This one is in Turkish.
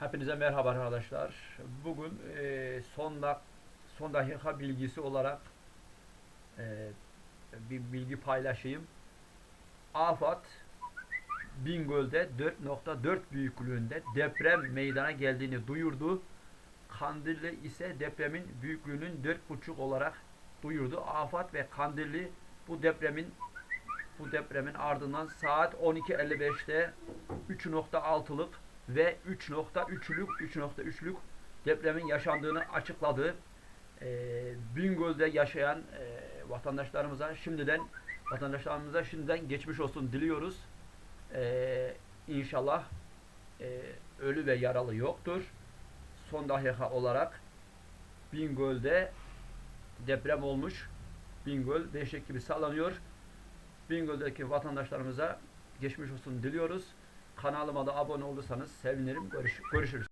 Hepinize merhaba arkadaşlar. Bugün e, son dak son dakika bilgisi olarak e, bir bilgi paylaşayım. Afat Bingöl'de 4.4 büyüklüğünde deprem meydana geldiğini duyurdu. Kandilli ise depremin büyüklüğünün 4.5 olarak duyurdu. Afat ve Kandilli bu depremin bu depremin ardından saat 12.55'te 3.6'lık ve 3.3'lük 3.3'lük depremin yaşandığını açıkladı. Ee, Bingöl'de yaşayan e, vatandaşlarımıza şimdiden vatandaşlarımıza şimdiden geçmiş olsun diliyoruz. Ee, inşallah e, ölü ve yaralı yoktur. Son dakika olarak Bingöl'de deprem olmuş. Bingöl dehşet gibi sallanıyor. Bingöl'deki vatandaşlarımıza geçmiş olsun diliyoruz. Kanalıma da abone olursanız sevinirim. Görüş- görüşürüz.